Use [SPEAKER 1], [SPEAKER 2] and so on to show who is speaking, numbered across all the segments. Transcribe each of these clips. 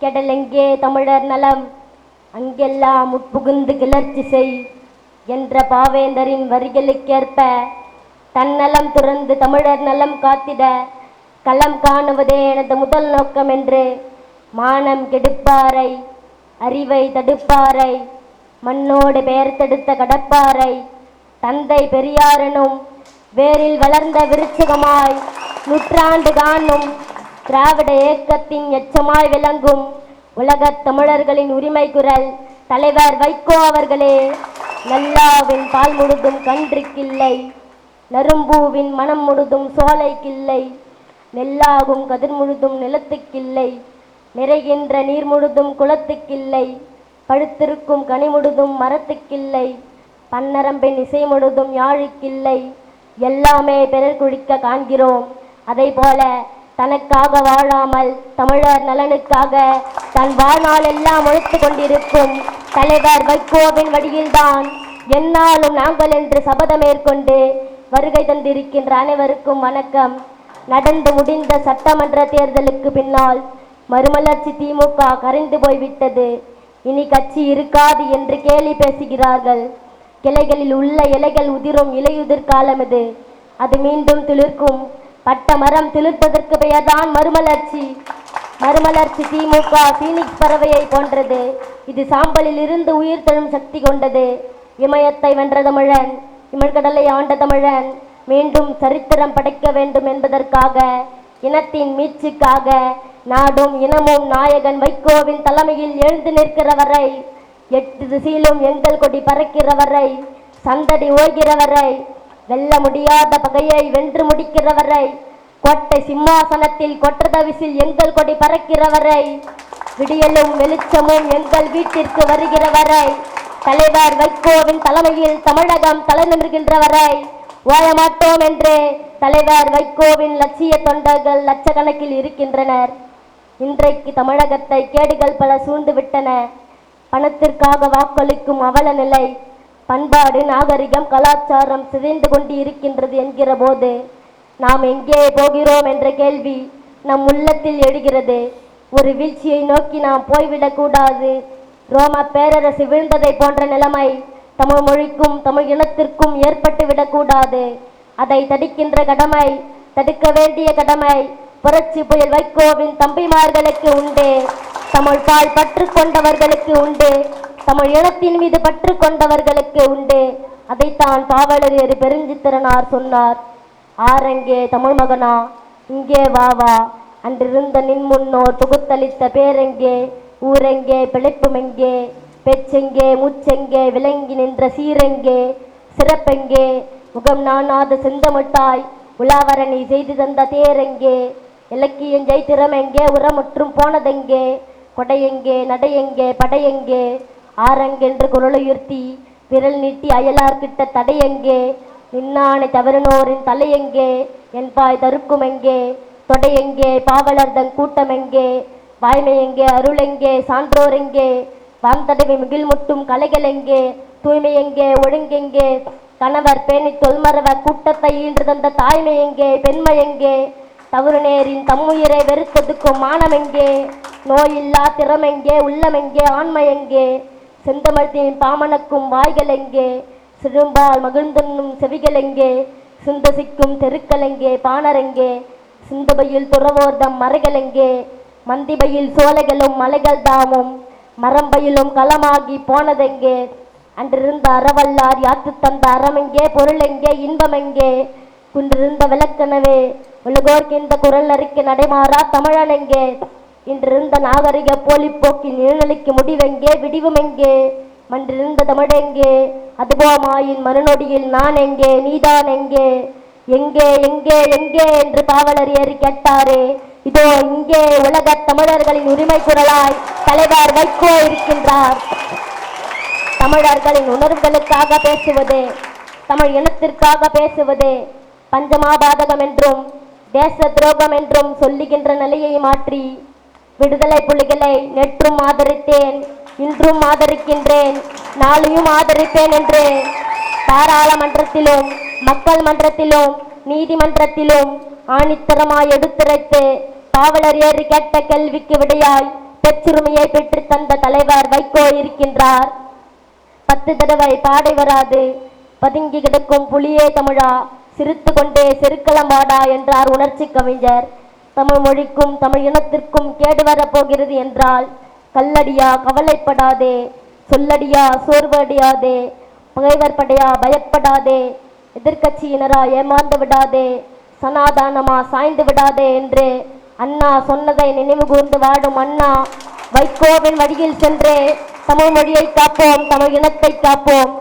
[SPEAKER 1] கெடலெங்கே தமிழர் நலம்? அங்கெல்லாம் உட்புகுந்து கிளர்ச்சி செய் என்ற பாவேந்தரின் வரிகளுக்கேற்ப தன்னலம் துறந்து தமிழர் நலம் காத்திட களம் காணுவதே எனது முதல் நோக்கம் என்று மானம் கெடுப்பாரை அறிவை தடுப்பாரை மண்ணோடு பெயர் தடுத்த கடப்பாரை தந்தை பெரியாரனும் வேரில் வளர்ந்த விருட்சகமாய் நூற்றாண்டு காணும் திராவிட இயக்கத்தின் எச்சமாய் விளங்கும் உலக தமிழர்களின் உரிமை குரல் தலைவர் வைகோ அவர்களே நல்லாவின் பால் முழுதும் கன்றுக்கில்லை நரும்பூவின் மனம் முழுதும் சோலைக்கில்லை நெல்லாகும் கதிர் முழுதும் நிலத்துக்கில்லை நிறைகின்ற நீர் முழுதும் குளத்துக்கில்லை பழுத்திருக்கும் கனி முழுதும் மரத்துக்கில்லை பன்னரம்பின் இசை முழுதும் யாழுக்கில்லை எல்லாமே பிறர் குளிக்க காண்கிறோம். அதை போல தனக்காக வாழாமல் தமிழர் நலனுக்காக தன் வாழ்நாள் எல்லாம் உழைத்து கொண்டிருக்கும் தலைவர் வைகோவின் வழியில்தான் என்னாலும் நாங்கள் என்று சபதம் மேற்கொண்டு வருகை தந்திருக்கின்ற அனைவருக்கும் வணக்கம். நடந்து முடிந்த சட்டமன்ற தேர்தலுக்கு பின்னால் மறுமலர்ச்சி திமுக கரைந்து போய்விட்டது. இனி கட்சி இருக்காது என்று கேலி பேசுகிறார்கள். கிளைகளில் உள்ள இலைகள் உதிரும் இலையுதிர் காலம் இது. அது மீண்டும் துளிர்க்கும். பட்ட மரம் துளிர்ப்பதற்கு பெயர்தான் மறுமலர்ச்சி. மறுமலர்ச்சி திமுக சீனிக் பறவையை போன்றது. இது சாம்பலில் இருந்து உயிர் தழும் சக்தி கொண்டது. இமயத்தை வென்ற தமிழன் இமழ்கடலை ஆண்ட தமிழன் மீண்டும் சரித்திரம் படைக்க வேண்டும் என்பதற்காக இனத்தின் மீட்சிக்காக நாடும் இனமும் நாயகன் வைகோவின் தலைமையில் எழுந்து நிற்கிற வரை எட்டு திசையிலும் எங்கள் கொடி பறக்கிற வரை சந்தடி ஓய்கிற வரை வெல்ல முடியாத பகையை வென்று முடிக்கிறவரை கோட்டை சிம்மாசனத்தில் கொற்றதவிசில் எங்கள் கொடி பறக்கிறவரை விடியலும் வெளிச்சமும் எங்கள் வீட்டிற்கு வருகிறவரை தலைவர் வைகோவின் தலைமையில் தமிழகம் தலை நின்றுகின்றவரை ஓயமாட்டோம் என்று தலைவர் வைகோவின் லட்சிய தொண்டர்கள் லட்சக்கணக்கில் இருக்கின்றனர். இன்றைக்கு தமிழகத்தை கேடுகள் பல சூழ்ந்து விட்டன பணத்திற்காக வாக்களிக்கும் அவல நிலை பண்பாடு நாகரிகம் கலாச்சாரம் சிதைந்து கொண்டு இருக்கின்றது என்கிற போது நாம் எங்கே போகிறோம் என்ற கேள்வி நம் உள்ளத்தில் எழுகிறது. ஒரு வீழ்ச்சியை நோக்கி நாம் போய்விடக்கூடாது ரோம பேரரசு வீழ்ந்ததை போன்ற நிலைமை தமிழ் மொழிக்கும் தமிழ் இனத்திற்கும் ஏற்பட்டு விடக்கூடாது அதை தடுக்கின்ற கடமை தடுக்க வேண்டிய கடமை புரட்சி புயல் வைகோவின் தம்பிமார்களுக்கு உண்டு. தமிழ் பால் பற்று கொண்டவர்களுக்கு உண்டு. தமிழ் இனத்தின் மீது பற்று கொண்டவர்களுக்கு உண்டு. அதைத்தான் பாவலர் பெருஞ்சித்திரனார் சொன்னார். ஆரங்கே தமிழ் மகனா இங்கே வா வா. அன்றிருந்த நின் முன்னோர் தொகுத்தளித்த பேரெங்கே ஊரெங்கே பிழைப்புமெங்கே பெச்செங்கே மூச்செங்கே விளங்கி நின்ற சீரெங்கே சிறப்பெங்கே முகம் நாணாத செந்தமிட்டாய் உலாவரணி செய்து தந்த தேரெங்கே இலக்கியம் ஜெய்திறமெங்கே உரமுற்றும் போனதெங்கே கொடையெங்கே நடையெங்கே படையெங்கே ஆரங்கென்று குரலுயர்த்தி விரல் நீட்டி அயலார்கிட்ட தடையெங்கே நின்னானை தவறினோரின் தலையெங்கே என்பாய் தருக்குமெங்கே தொடையெங்கே பாவலர்தன் கூட்டமெங்கே வாய்மையெங்கே அருளெங்கே சான்றோரெங்கே வாந்தடவி மிகில் முட்டும் கலைகளெங்கே தூய்மையெங்கே ஒழுங்கெங்கே கணவர் பேணி தொல்மரவ கூட்டத்தை ஈன்று தந்த தாய்மையெங்கே பெண்மையெங்கே தவறு நேரின் தம்முயிரை வெறுத்ததுக்கும் மானமெங்கே நோயில்லா திறமெங்கே உள்ளமெங்கே ஆண்மையெங்கே செந்தமிழ்த்தின் பாமணக்கும் வாய்களெங்கே சிறும்பால் மகிழ்ந்தென்னும் செவிகளெங்கே சிந்தசிக்கும் தெருக்களெங்கே பாணரெங்கே சிந்தபையில் துறவோர்தம் மறைகளெங்கே மந்திபையில் சோலைகளும் மலைகள் தாமும் மரம்பையிலும் களமாகி போனதெங்கே அன்றிருந்த அறவல்லார் யாத்து தந்த அறமெங்கே பொருளெங்கே இன்பமெங்கே குன்றிருந்த விளக்கனவே உலகோர்க்கு இந்த குரல் அறிக்கை நடைமாறா தமிழனெங்கே இன்றிருந்த நாகரிக போலிப்போக்கின் நிழலுக்கு முடிவெங்கே விடிவுமெங்கே? மன்றிருந்த தமிழெங்கே? அதுபோமாயின் மறுநொடியில் நான் எங்கே நீதான் எங்கே எங்கே எங்கே எங்கே என்று பாவலர் ஏறி கேட்டாரே இதோ இங்கே உலக தமிழர்களின் உரிமை குரலாய் தலைவர் வைகோ இருக்கின்றார். தமிழர்களின் உணர்வுகளுக்காக பேசுவது தமிழ் இனத்திற்காக பேசுவது பஞ்சமாபாதகம் என்றும் தேச துரோகம் என்றும் சொல்லுகின்ற நிலையை மாற்றி விடுதலை புலிகளை நேற்றும் ஆதரித்தேன் இன்றும் ஆதரிக்கின்றேன் நாளையும் ஆதரிப்பேன் என்று பாராளுமன்றத்திலும் மக்கள் மன்றத்திலும் நீதிமன்றத்திலும் ஆணித்தரமாய் எடுத்துரைத்து பாவலர் ஏறி கேட்ட கேள்விக்கு விடையாய் பெற்றுரிமையை பெற்று தந்த தலைவர் வைகோ இருக்கின்றார். பத்து தடவை பாடை வராது பதுங்கி கிடக்கும் புலியே தமிழா சிரித்து கொண்டே செருக்களம் வாடா என்றார் உணர்ச்சி கவிஞர். தமிழ் மொழிக்கும் தமிழ் இனத்திற்கும் கேடு வரப் போகிறது என்றால் கல்லடியா கவலைப்படாதே சொல்லடியா சோர்வடியாதே பகைவர் படையா பயப்படாதே எதிர்க்கட்சியினரா ஏமாந்து விடாதே சனாதானமா சாய்ந்து விடாதே என்று அண்ணா சொன்னதை நினைவு கூர்ந்து வாடும் அண்ணா வைகோவின் வழியில் சென்று தமிழ் மொழியை காப்போம் தமிழ் இனத்தை காப்போம்.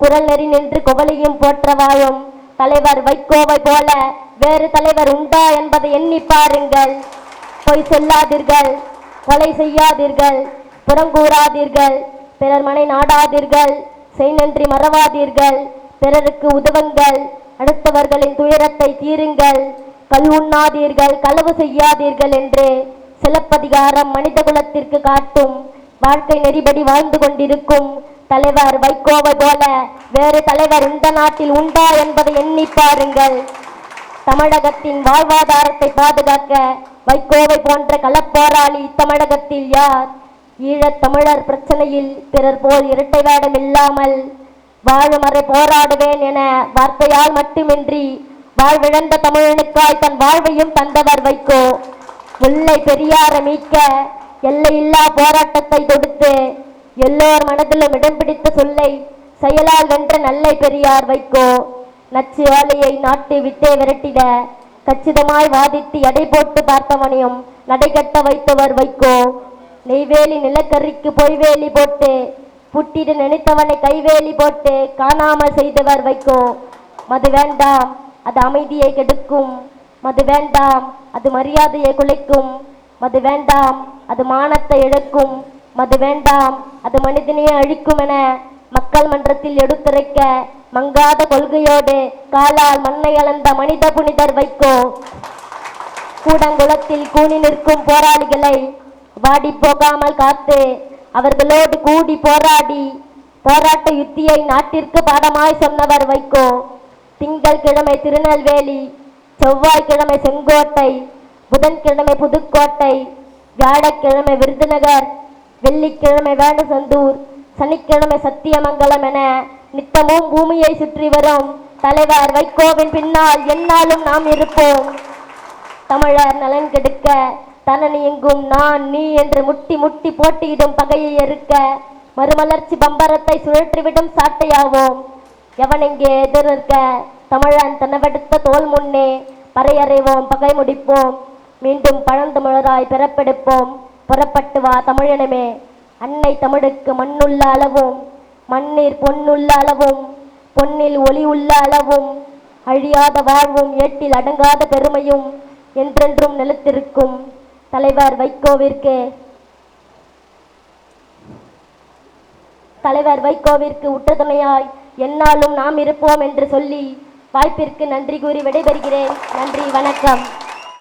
[SPEAKER 1] குரல் நெறி நின்று குவலையும் போற்றவாயும் தலைவர் வைகோவை போல வேறு தலைவர் உண்டா என்பதை எண்ணி பாருங்கள். பொய் சொல்லாதீர்கள் கொலை செய்யாதீர்கள் புறங்கூறாதீர்கள் பிறர் மனை நாடாதீர்கள் செய் நன்றி மறவாதீர்கள் பிறருக்கு உதவுங்கள் அடுத்தவர்களின் துயரத்தை தீருங்கள் கல் உண்ணாதீர்கள் களவு செய்யாதீர்கள் என்று சிலப்பதிகாரம் மனித குலத்திற்கு காட்டும் வாழ்க்கை நெறிபடி வாழ்ந்து கொண்டிருக்கும் தலைவர் வைகோவை போல வேறு தலைவர் இந்த நாட்டில் உண்டா என்பதை எண்ணி பாருங்கள். தமிழகத்தின் வாழ்வாதாரத்தை பாதுகாக்க வைகோவை போன்ற களப்போராளி தமிழகத்தில் யார்? ஈழத் தமிழர் பிரச்சனையில் பிறர் போல் இரட்டை வேடம் இல்லாமல் வாழும் வரை போராடுவேன் என வார்த்தையால் மட்டுமின்றி வாழ்விழந்த தமிழனுக்காய் தன் வாழ்வையும் தந்தவர் வைகோ. முல்லை பெரியாரை மீட்க எல்லையில்லா போராட்டத்தை தொடுத்து எல்லோர் மனதிலும் இடம் பிடித்த சொல்லை செயலால் வென்ற நல்லை பெரியார் வைக்கோ. நச்சு ஆலையை நாட்டு விட்டே விரட்டிட கச்சிதமாய் வாதிட்டு எடை போட்டு பார்த்தவனையும் நடைகட்ட வைத்தவர் வைக்கோ. நெய்வேலி நிலக்கரிக்கு பொய்வேலி போட்டு புட்டிட நினைத்தவனை கைவேலி போட்டு காணாமல் செய்தவர் வைக்கோ. மது வேண்டாம் அது அமைதியை கெடுக்கும். மது வேண்டாம் அது மரியாதையை குலைக்கும். மது வேண்டாம் அது மானத்தை இழக்கும். மது வேண்டாம் அது மனிதனையே அழிக்கும் என மக்கள் மன்றத்தில் எடுத்துரைக்க மங்காத கொள்கையோடு காலால் மண்ணை அளந்த மனித புனிதர் வைக்கோ கூடங்குளத்தில் கூனி நிற்கும் போராளிகளை வாடி போகாமல் காத்து அவர்களோடு கூடி போராடி போராட்ட யுத்தியை நாட்டிற்கு பாடமாய் சொன்னவர் வைகோ. திங்கள்கிழமை திருநெல்வேலி செவ்வாய்க்கிழமை செங்கோட்டை புதன்கிழமை புதுக்கோட்டை வியாழக்கிழமை விருதுநகர் வெள்ளிக்கிழமை வேடசந்தூர் சனிக்கிழமை சத்தியமங்கலம் என நித்தமும் பூமியை சுற்றி வரும் தலைவர் வைகோவின் பின்னால் என்னாலும் நாம் இருப்போம். தமிழர் நலன் கெடுக்க தனனி எங்கும் நான் நீ என்று முட்டி முட்டி போட்டியிடும் பகையை எருக்க மறுமலர்ச்சி பம்பரத்தை சுழற்றிவிடும் சாட்டையாவோம். எவனெங்கே எதிர்க்க தமிழன் தனவெடுத்த தோல் முன்னே பறையறைவோம் பகை முடிப்போம். மீண்டும் பழந்தமிழராய் பிறப்பெடுப்போம். புறப்பட்டு வா தமிழனமே. அன்னை தமிழுக்கு மண்ணுள்ள அளவும் மண்ணீர் பொன்னுள்ள அளவும் பொன்னில் ஒளி உள்ள அளவும் அழியாத வாழ்வும் ஏட்டில் அடங்காத பெருமையும் என்றென்றும் நிலத்திருக்கும் தலைவர் வைகோவிற்கு. தலைவர் வைகோவிற்கு உற்றதுணையாய் என்னாலும் நாம் இருப்போம் என்று சொல்லி வாய்ப்பிற்கு நன்றி கூறி விடைபெறுகிறேன். நன்றி வணக்கம்.